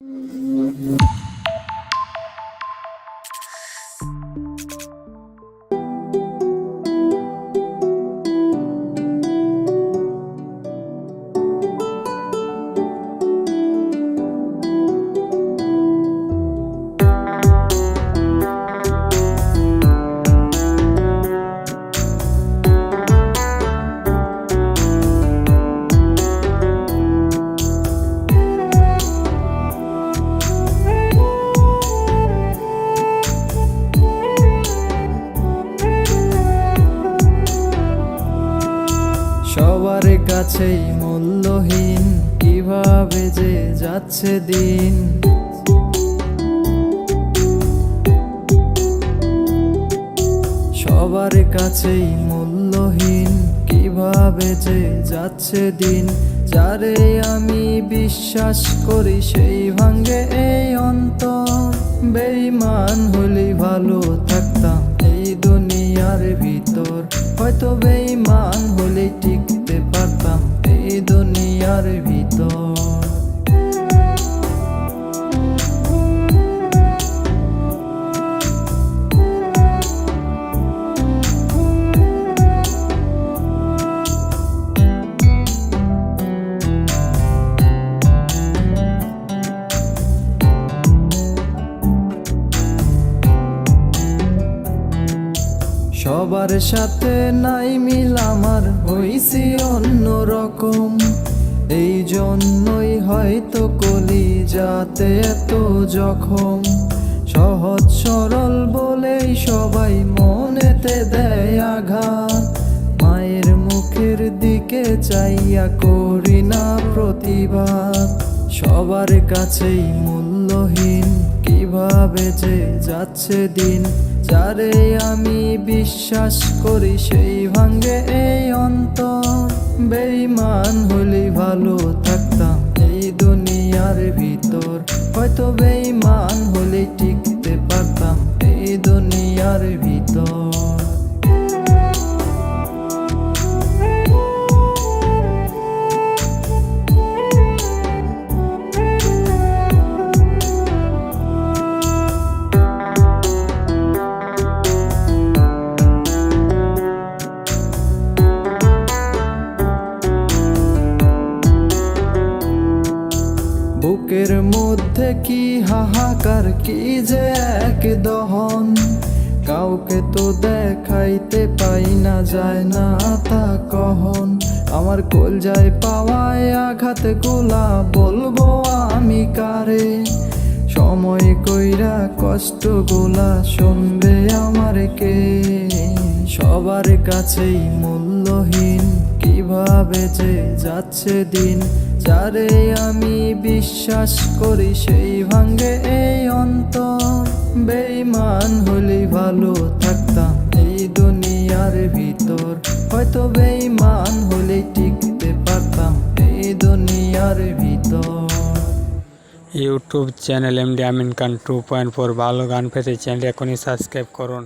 সবার কাছেই মূল্যহীন, কীভাবে যে যাচ্ছে দিন। সবার কাছেই মূল্যহীন, কীভাবে যে যাচ্ছে দিন। যারে আমি বিশ্বাস করি সেই ভাঙ্গে এই অন্তর। বেইমান হলি ভালো থাকতাম এই দুনিয়ার ভিতর। হয়তো বেইমান সবার সাথে নাই মিল আমার, হইছি অন্য রকম। এই জন্যই হয়তো কলি যাতে এত জখম। সহজ সরল বলেই সবাই মনেতে দেয় আঘাত। মায়ের মুখের দিকে চাইয়া করি না প্রতিবাদ। সবার কাছেই মূল্যহীন। কীভাবে যে যাচ্ছে দিন, যারে আমি বিশ্বাস করি সেই ভাঙ্গে এই অন্তর। বেইমান হলি ভালো থাকতাম এই দুনিয়ার ভিতর। হয়তো বেইমান হলে টিকতে পারতাম এই দুনিয়ার ভিতর। বুকের মধ্যে কি হাহাকার, কি যে এক দহন? কাউকে তো দেখাইতে পাই না, যায় না তা কহন। আমার কোল যায় পাওয়ায় আঘাত গোলা, বলব আমি কারে? সময় কইরা কষ্ট গোলা শুনবে আমার কে? সবার কাছেই মূল্যহীন। কীভাবে যে যাচ্ছে দিন, যারে আমি বিশ্বাস করি সেই ভাঙ্গে এই অন্তর। বেইমান হলি ভালো থাকতাম এই দুনিয়ার ভিতর। হয়তো বেইমান হলে টিকতে পারতাম এই দুনিয়ার ভিতর। YouTube channel MD Amin Khan two point four ভালো গান পেতে চ্যানেলটি এখনই সাবস্ক্রাইব করুন।